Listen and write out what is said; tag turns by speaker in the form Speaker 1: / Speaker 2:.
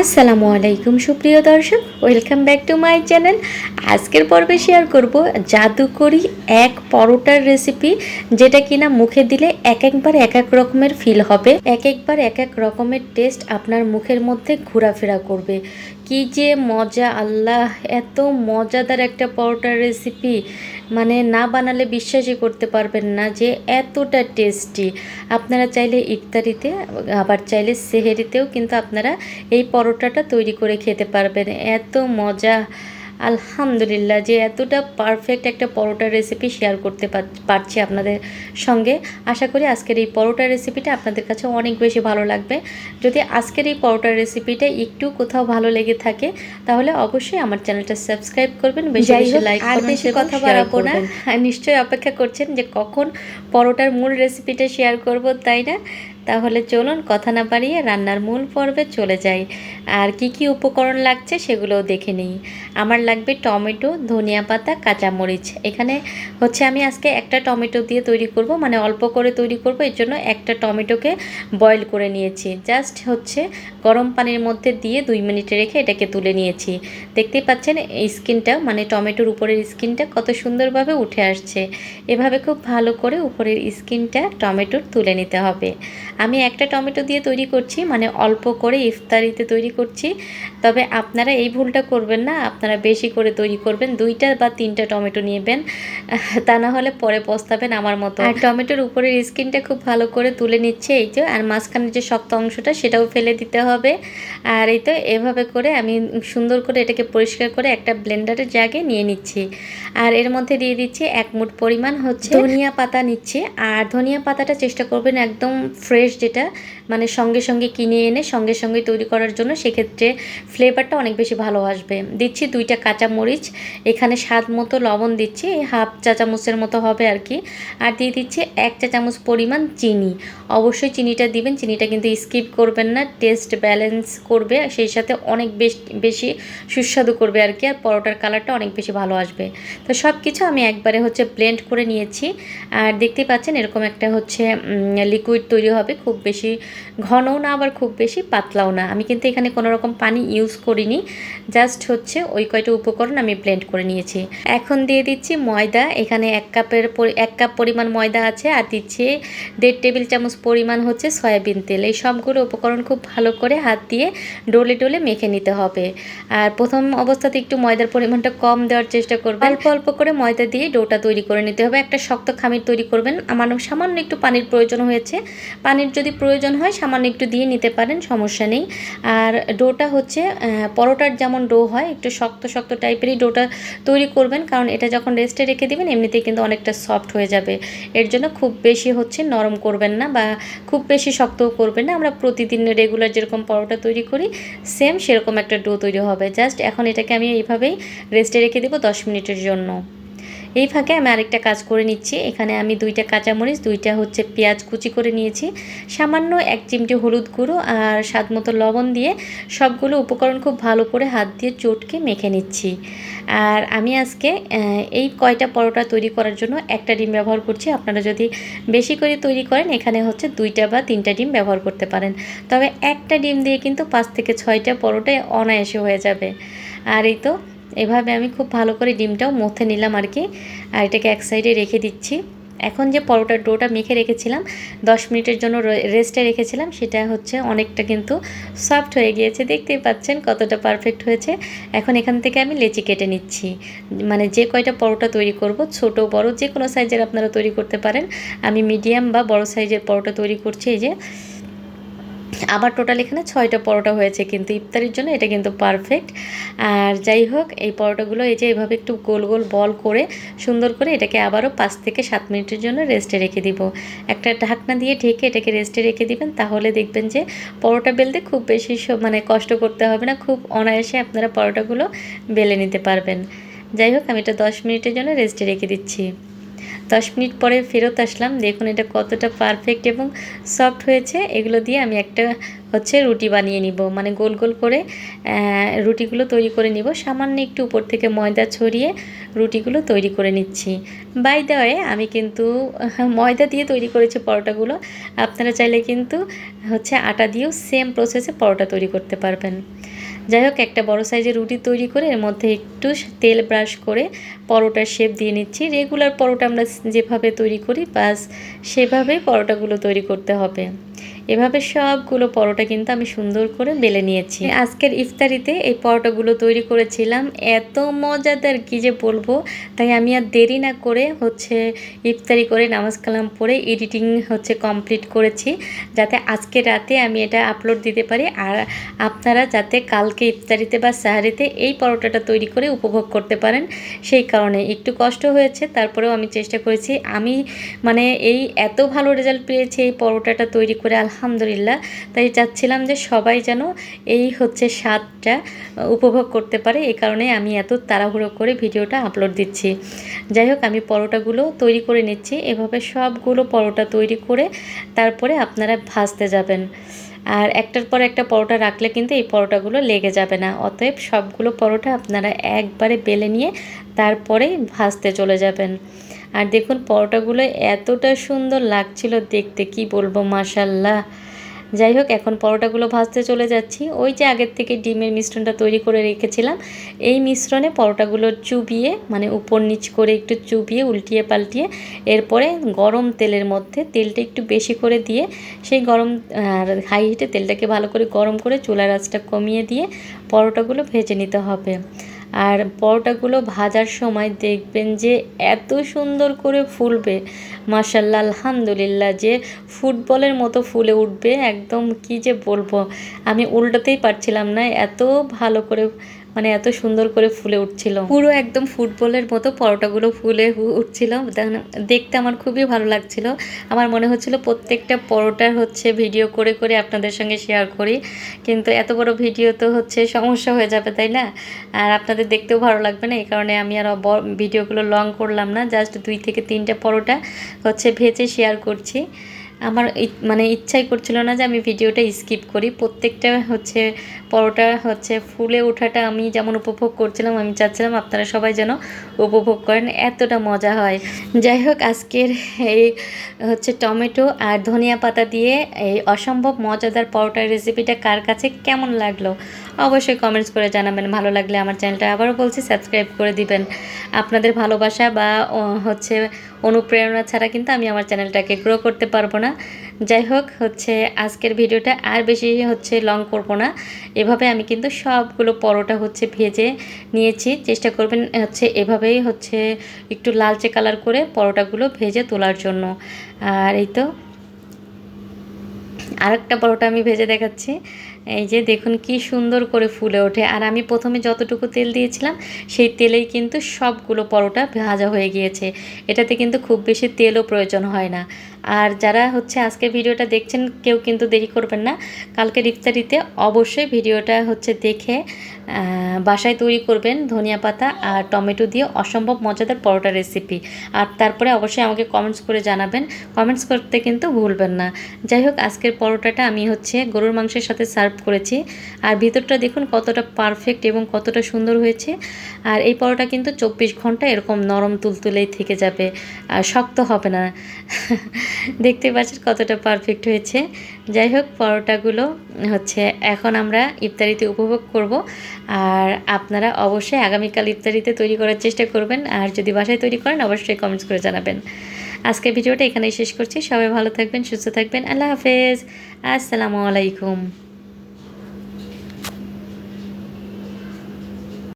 Speaker 1: আসসালামু আলাইকুম সুপ্রিয় দর্শক welcome back to my channel আজকের পর্বে শেয়ার করব জাদুকরি এক পরোটার রেসিপি যেটা কিনা মুখে দিলে এক একবার এক এক রকমের ফিল হবে। এক একবার এক এক রকমের টেস্ট আপনার মুখের মধ্যে ঘোরাফেরা করবে। কি যে মজা, আল্লাহ, এত মজাদার একটা পরোটার রেসিপি মানে না বানালে বিশ্বাসই করতে পারবেন না যে এতটা টেস্টি। আপনারা চাইলে ইফতারিতে, আবার চাইলে সেহেরিতেও কিন্তু আপনারা এই পরোটাটা তৈরি করে খেতে পারবেন। এত মজা। আলহামদুলিল্লাহ যে এতটা পারফেক্ট একটা পরোটার রেসিপি শেয়ার করতে পারছি আপনাদের সঙ্গে। আশা করি আজকের এই পরোটার রেসিপিটা আপনাদের কাছে অনেক বেশি ভালো লাগবে। যদি আজকের এই পরোটার রেসিপিটা একটু কোথাও ভালো লেগে থাকে তাহলে অবশ্যই আমার চ্যানেলটা সাবস্ক্রাইব করবেন বেশি বেশি লাইক
Speaker 2: আর বেশি কথা বাড়াবো না।
Speaker 1: নিশ্চয়ই অপেক্ষা করছেন যে কখন পরোটার মূল রেসিপিটা শেয়ার করব তাই না? তাহলে চলুন কথা না বাড়িয়ে রান্নার মূল পর্বে চলে যাই। আর কি কি উপকরণ লাগছে সেগুলোও দেখে নিই। আমার লাগবে টমেটো, ধনিয়া পাতা, কাঁচামরিচ। এখানে হচ্ছে আমি আজকে একটা টমেটো দিয়ে তৈরি করব মানে অল্প করে তৈরি করব, এর জন্য একটা টমেটোকে বয়েল করে নিয়েছি। জাস্ট হচ্ছে গরম পানির মধ্যে দিয়ে দুই মিনিট রেখে এটাকে তুলে নিয়েছি। দেখতেই পাচ্ছেন এই স্কিনটা মানে টমেটোর উপরের স্কিনটা কত সুন্দরভাবে উঠে আসছে। এভাবে খুব ভালো করে উপরের স্কিনটা টমেটোর তুলে নিতে হবে। আমি একটা টমেটো দিয়ে তৈরি করছি মানে অল্প করে ইফতারিতে তৈরি করছি। তবে আপনারা এই ভুলটা করবেন না আপনারা বেশি করে তৈরি করবেন দুইটা বা তিনটা টমেটো নেবেন তা না হলে পরে পস্তাবেন আমার মতো। আর টমেটোর উপরের স্কিনটা খুব ভালো করে তুলে নিচ্ছে এই যে আর মাঝখানের যে শক্ত অংশটা সেটাও ফেলে দিতে হবে। আর এই তো এভাবে করে আমি সুন্দর করে এটাকে পরিষ্কার করে একটা ব্লেন্ডারের জাগে নিয়ে নিচ্ছি। আর এর মধ্যে দিয়ে দিচ্ছি এক মুঠ পরিমাণ হচ্ছে ধনিয়া পাতা নিচ্ছি। আর ধনিয়া পাতাটা চেষ্টা করবেন একদম ফ্রেশ যেটা মানে সঙ্গে সঙ্গে কিনে এনে সঙ্গে সঙ্গে তৈরি করার জন্য সেক্ষেত্রে ফ্লেভারটা অনেক বেশি ভালো আসবে। দিচ্ছি দুইটা কাঁচা মরিচ এখানে স্বাদ মতো লবণ দিচ্ছি হাফ চা চামচের মতো হবে আর কি। আর দিয়ে দিচ্ছি এক চা চামচ পরিমাণ চিনি। অবশ্যই চিনিটা দিবেন, চিনিটা কিন্তু স্কিপ করবেন না টেস্ট ব্যালেন্স করবে, সেই সাথে অনেক বেশ সুস্বাদু করবে আর কি, আর পরোটার কালারটা অনেক বেশি ভালো আসবে। তো সব কিছু আমি একবারে হচ্ছে ব্লেন্ড করে নিয়েছি। আর দেখতেই পাচ্ছেন এরকম একটা হচ্ছে লিকুইড তৈরি হবে, খুব বেশি ঘনও না, আবার খুব বেশি পাতলাও না। আমি কিন্তু এখানে কোনো রকম পানি ইউজ করিনি। জাস্ট হচ্ছে ওই কয়টা উপকরণ আমি ব্লেন্ড করে নিয়েছি। এখন দিয়ে দিচ্ছি ময়দা। এখানে এক কাপের পরি- এক কাপ পরিমাণ ময়দা আছে আর দিচ্ছি দেড় টেবিল চামচ পরিমাণ হচ্ছে সয়াবিন তেল। এই সবগুলো উপকরণ খুব ভালো করে হাত দিয়ে ডলে ডলে মেখে নিতে হবে। আর প্রথম অবস্থাতে একটু ময়দার পরিমাণটা কম দেওয়ার চেষ্টা করবেন। অল্প অল্প করে ময়দা দিয়ে ডোটা তৈরি করে নিতে হবে। একটা শক্ত খামির তৈরি করবেন। আমার সামান্য একটু পানির প্রয়োজন হয়েছে। পানির যদি প্রয়োজন হয় সামান্য একটু দিয়ে নিতে পারেন, সমস্যা নেই। আর ডোটা হচ্ছে পরোটার যেমন ডো হয়, একটু শক্ত শক্ত টাইপেরই ডোটা তৈরি করবেন, কারণ এটা যখন রেস্টে রেখে দিবেন, এমনিতেই কিন্তু অনেকটা সফট হয়ে যাবে। এর জন্য খুব বেশি হচ্ছে নরম করবেন না বা খুব বেশি শক্তও করবেন না। আমরা প্রতিদিন রেগুলার যেরকম পরোটা তৈরি করি, সেম সেরকম একটা ডো তৈরি হবে। জাস্ট এখন এটাকে আমি এইভাবেই রেস্টে রেখে দেবো দশ মিনিটের জন্য। এই ফাঁকে আমি আরেকটা কাজ করে নিচ্ছি। এখানে আমি দুইটা কাঁচামরিচ, দুইটা হচ্ছে পেঁয়াজ কুচি করে নিয়েছি। সামান্য এক চিমটি হলুদ গুঁড়ো আর স্বাদ মতো লবণ দিয়ে সবগুলো উপকরণ খুব ভালো করে হাত দিয়ে চটকে মেখে নিচ্ছি। আর আমি আজকে এই কয়টা পরোটা তৈরি করার জন্য একটা ডিম ব্যবহার করছি। আপনারা যদি বেশি করে তৈরি করেন, এখানে হচ্ছে দুইটা বা তিনটা ডিম ব্যবহার করতে পারেন। তবে একটা ডিম দিয়ে কিন্তু পাঁচ থেকে ছয়টা পরোটায় অনায়াসে হয়ে যাবে। আর এই তো এভাবে আমি খুব ভালো করে ডিমটাও মথে নিলাম আর কি। আর এটাকে এক সাইডে রেখে দিচ্ছি। এখন যে পরোটার ডোটা মেখে রেখেছিলাম, দশ মিনিটের জন্য রেস্টে রেখেছিলাম, সেটা হচ্ছে অনেকটা কিন্তু সফট হয়ে গিয়েছে। দেখতেই পাচ্ছেন কতটা পারফেক্ট হয়েছে। এখন এখান থেকে আমি লেচি কেটে নিচ্ছি। মানে যে কয়টা পরোটা তৈরি করব, ছোট, বড় যে কোনো সাইজের আপনারা তৈরি করতে পারেন। আমি মিডিয়াম বা বড় সাইজের পরোটা তৈরি করছি এই যে। আবার টোটাল এখানে ছয়টা পরোটা হয়েছে কিন্তু ইফতারির জন্য এটা কিন্তু পারফেক্ট আর যাই হোক, এই পরোটাগুলো এই যে এভাবে একটু গোল গোল বল করে, সুন্দর করে এটাকে আবারও পাঁচ থেকে সাত মিনিটের জন্য রেস্টে রেখে দিব। একটা ঢাকনা দিয়ে ঢেকে এটাকে রেস্টে রেখে দিবেন, তাহলে দেখবেন যে পরোটা বেলতে খুব বেশি মানে কষ্ট করতে হবে না, খুব অনায়াসে আপনারা পরোটাগুলো বেলে নিতে পারবেন। যাই হোক, আমি এটা দশ মিনিটের জন্য রেস্টে রেখে দিচ্ছি। দশ মিনিট পরে ফেরত আসলাম। দেখুন এটা কতটা পারফেক্ট এবং সফট হয়েছে। এগুলো দিয়ে আমি একটা হচ্ছে রুটি বানিয়ে নিব। মানে গোল গোল করে রুটিগুলো তৈরি করে নিব। সামান্য একটু উপর থেকে ময়দা ছড়িয়ে রুটিগুলো তৈরি করে নিচ্ছি। বাই দেওয়ে আমি কিন্তু ময়দা দিয়ে তৈরি করেছি পরোটাগুলো। আপনারা চাইলে কিন্তু হচ্ছে আটা দিয়েও সেম প্রসেসে পরোটা তৈরি করতে পারবেন। যাই হোক, একটা বড় সাইজের রুটি তৈরি করে এর মধ্যে একটু তেল ব্রাশ করে পরোটার শেপ দিয়ে নিচ্ছি। রেগুলার পরোটা আমরা যেভাবে তৈরি করি, বাস সেভাবেই পরোটাগুলো তৈরি করতে হবে। এভাবে সবগুলো পরোটা কিন্তু আমি সুন্দর করে বেলে নিয়েছি। আজকের ইফতারিতে এই পরোটাগুলো তৈরি করেছিলাম। এত মজাদার কি যে বলব? তাই আমি আর দেরি না করে হচ্ছে ইফতারি করে নামাজ কালাম পরে এডিটিং হচ্ছে কমপ্লিট করেছি। যাতে আজকে রাতে আমি এটা আপলোড দিতে পারি। আর আপনারা যাতে কালকে ইফতারিতে বা সাহারিতে এই পরোটাটা তৈরি করে উপভোগ করতে পারেন, সেই কারণে একটু কষ্ট হয়েছে। তারপরেও আমি চেষ্টা করেছি। আমি মানে এই এত ভালো রেজাল্ট পেয়েছি এই পরোটাটা তৈরি করে আলহামদুলিল্লাহ তাই চাচ্ছিলাম যে সবাই যেন এই হচ্ছে স্বাদটা উপভোগ করতে পারে। এই কারণে আমি এত তাড়াহুড়ো করে ভিডিওটা আপলোড দিচ্ছি। যাই হোক, আমি পরোটাগুলো তৈরি করে নিচ্ছি। এভাবে সবগুলো পরোটা তৈরি করে তারপরে আপনারা ভাজতে যাবেন। আর একটার পর একটা পরোটা রাখলে কিন্তু এই পরোটাগুলো লেগে যাবে না। অতএব সবগুলো পরোটা আপনারা একবারে বেলে নিয়ে তারপরে ভাজতে চলে যাবেন। আর দেখুন, পরোটাগুলো এতটা সুন্দর লাগছিল দেখতে, কি বলব মাসাল্লাহ যাই হোক, এখন পরোটাগুলো ভাজতে চলে যাচ্ছি। ওই যে আগের থেকে ডিমের মিশ্রণটা তৈরি করে রেখেছিলাম, এই মিশ্রণে পরোটাগুলো চুবিয়ে মানে উপর নিচ করে একটু চুবিয়ে, উল্টিয়ে পাল্টিয়ে, এরপরে গরম তেলের মধ্যে তেলটা একটু বেশি করে দিয়ে, সেই গরম হাই হিটে তেলটাকে ভালো করে গরম করে চুলার আঁচটা কমিয়ে দিয়ে পরোটাগুলো ভেজে নিতে হবে। আর পরোটাগুলো ভাজার সময় দেখবেন যে এত সুন্দর করে ফুলবে। মাসাল্লা আলহামদুলিল্লাহ যে ফুটবলের মতো ফুলে উঠবে। একদম কি যে বলব, আমি উল্টাতেই পারছিলাম না। এত ভালো করে মানে এত সুন্দর করে ফুলে উঠছিল। পুরো একদম ফুটবলের মতো পরোটাগুলো ফুলে উঠছিল। দেখতে আমার খুবই ভালো লাগছিল। আমার মনে হচ্ছিল প্রত্যেকটা পরোটার হচ্ছে ভিডিও করে করে আপনাদের সঙ্গে শেয়ার করি। কিন্তু এত বড় ভিডিও তো হচ্ছে সমস্যা হয়ে যাবে, তাই না? আর আপনাদের দেখতেও ভালো লাগবে না, এই কারণে আমি আর ভিডিওগুলো লং করলাম না। জাস্ট দুই থেকে তিনটা পরোটা হচ্ছে ভেজে শেয়ার করছি। আমার মানে ইচ্ছাই করছিল না যে আমি ভিডিওটা স্কিপ করি। প্রত্যেকটা হচ্ছে পরোটা হচ্ছে ফুলে ওঠাটা আমি যেমন উপভোগ করছিলাম, আমি চাচ্ছিলাম আপনারা সবাই যেন উপভোগ করেন। এতটা মজা হয়। যাই হোক, আজকের এই হচ্ছে টমেটো আর ধনিয়া পাতা দিয়ে এই অসম্ভব মজাদার পরোটার রেসিপিটা কার কাছে কেমন লাগল অবশ্যই কমেন্টস করে জানাবেন। ভালো লাগলে আমার চ্যানেলটা আবারও বলছি সাবস্ক্রাইব করে দিবেন। আপনাদের ভালোবাসা বা হচ্ছে অনুপ্রেরণা ছাড়া কিন্তু আমি আমার চ্যানেলটাকে গ্রো করতে পারব না। যাই হোক, হচ্ছে আজকের ভিডিওটা আর বেশি হচ্ছে লং করব না। এভাবে আমি কিন্তু সবগুলো পরোটা হচ্ছে ভেজে নিয়েছি। চেষ্টা করবেন হচ্ছে এভাবেই হচ্ছে একটু লালচে কালার করে পরোটাগুলো ভেজে তোলার জন্য। আর এই তো আরেকটা পরোটা আমি ভেজে দেখাচ্ছি। এই যে দেখুন কি সুন্দর করে ফুলে ওঠে। আর আমি প্রথমে যতটুকু তেল দিয়েছিলাম, সেই তেলেই কিন্তু সবগুলো পরোটা ভাজা হয়ে গিয়েছে। এটাতে কিন্তু খুব বেশি তেলও প্রয়োজন হয় না। আর যারা হচ্ছে আজকের ভিডিওটা দেখছেন, কেউ কিন্তু দেরি করবেন না। কালকে ইফতারিতে অবশ্যই ভিডিওটা হচ্ছে দেখে বাসায় তৈরি করবেন ধনিয়া পাতা আর টমেটো দিয়ে অসম্ভব মজাদার পরোটা রেসিপি আর তারপরে অবশ্যই আমাকে কমেন্টস করে জানাবেন। কমেন্টস করতে কিন্তু ভুলবেন না। যাই হোক, আজকের পরোটাটা আমি হচ্ছে গরুর মাংসের সাথে সার্ভ করেছি। আর ভিতরটা দেখুন কতটা পারফেক্ট এবং কতটা সুন্দর হয়েছে। আর এই পরোটা কিন্তু চব্বিশ ঘণ্টা এরকম নরম তুলতুলেই থেকে যাবে। আর শক্ত হবে না। দেখতে পাচ্ছেন কতটা পারফেক্ট হয়েছে। যাই হোক, পরোটাগুলো হচ্ছে এখন আমরা ইফতারিতে উপভোগ করব। আর আপনারা অবশ্যই আগামীকাল ইফতারিতে তৈরি করার চেষ্টা করবেন। আর যদি বাসায় তৈরি করেন, অবশ্যই কমেন্টস করে জানাবেন। আজকের ভিডিওটা এখানেই শেষ করছি। সবাই ভালো থাকবেন, সুস্থ থাকবেন। আল্লাহ হাফেজ। আসসালামু আলাইকুম।